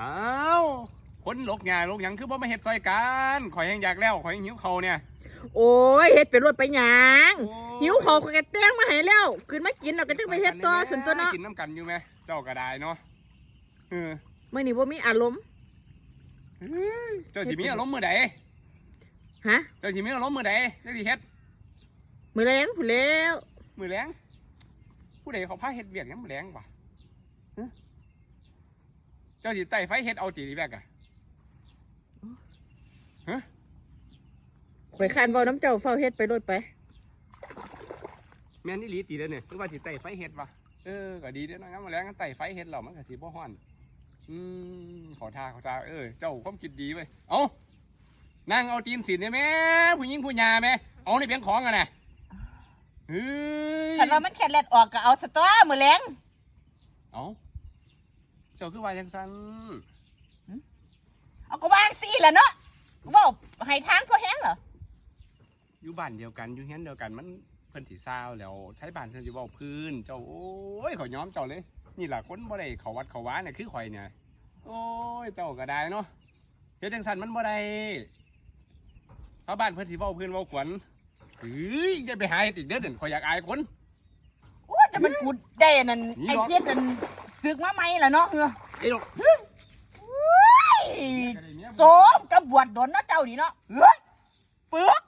อ้าวคนหลกหยาหลกหยังคือบ่มาเฮ็ดซอยกันข่อยยังอยากแล้วข่อยยังหิวเขาวเนี่ย โอ้ยเฮ็ดเป็นรวดไปหยังโอ้ย หิวขอขอยกระแตงมาให้แล้วขึ้นมากินเราก็จังไปเฮ็ดต่อส่วนตัวเนาะกินน้ำกันอยู่ไหมเจ้าก็ได้เนาะเออมื้อนี้บ่มีอารมณ์เฮ้ยเจ้าสิมีอารมณ์มื้อใดฮะเจ้าสิมีอารมณ์มื้อใดเจ้าสิเฮ็ดมื้อแรงพู้นแล้วมื้อแรงผู้ใดเขาพาเฮ็ดเวียกยังมื้อแรงวะฮะเจ้าสิไต่ไฟเฮ็ดเอาจีดีแบกอะข่อยคร้านเว้าน้ำเจ้าเฝ้าเฮ็ดไปรถไป แม่นอี่ลีตีเด้อเนี่ยคือว่าสิไต่ไฟเฮ็ดวะเออก็ดีเด้อเนาะงั้นมื้อแรงไต่ไฟเฮ็ดแล้วมันก็สิบ่ฮ้อน อืมขอทาขอทาเออ เจ้าความคิดดีเว้ยเอานั่งเอาตีนสินได้ไหมผู้หญิงผู้หญาไหมเอาในเพียงของกันนะเฮ้ยคันว่ามันแค่เล็ดออกก็เอาสตอมื้อแรงเอา เจ้าคือว่าจังสันเอาก็วางสิล่ะเนาะเว้าให้ทางพอแห้งเหรออยู่บ้านเดียวกันอยู่เฮียนเดียวกันมันเพิ่นสีซาวแล้วใช้บ้านเพิ่นสิเว้าพื้น เจ้าโอ้ยขอยย้อมเจ้าเลย นี่ล่ะคนบ่ได้เขาวัดเขาว้าเนี่ยคือข่อยเนี่ยโอ้ยเจ้าก็ได้เนาะเฮ็ดจังสันมันบ่ได้ชาวบ้านเพิ่นสิเว้าพื้นเว้าขวัญเฮ้ยอย่าไปหาเฮ็ดอีกเด้อเด่นข่อยอยากอายคนโอ้ยจะมันกูได้นั่นนี่ไอ้หรอเพี้ยนนั่น ซึกมาไหม่ล่ะเนาะเออไอ้ดอกโสมกับบวชโดนเนาะเจ้านี่เนาะเฮ้ยปึก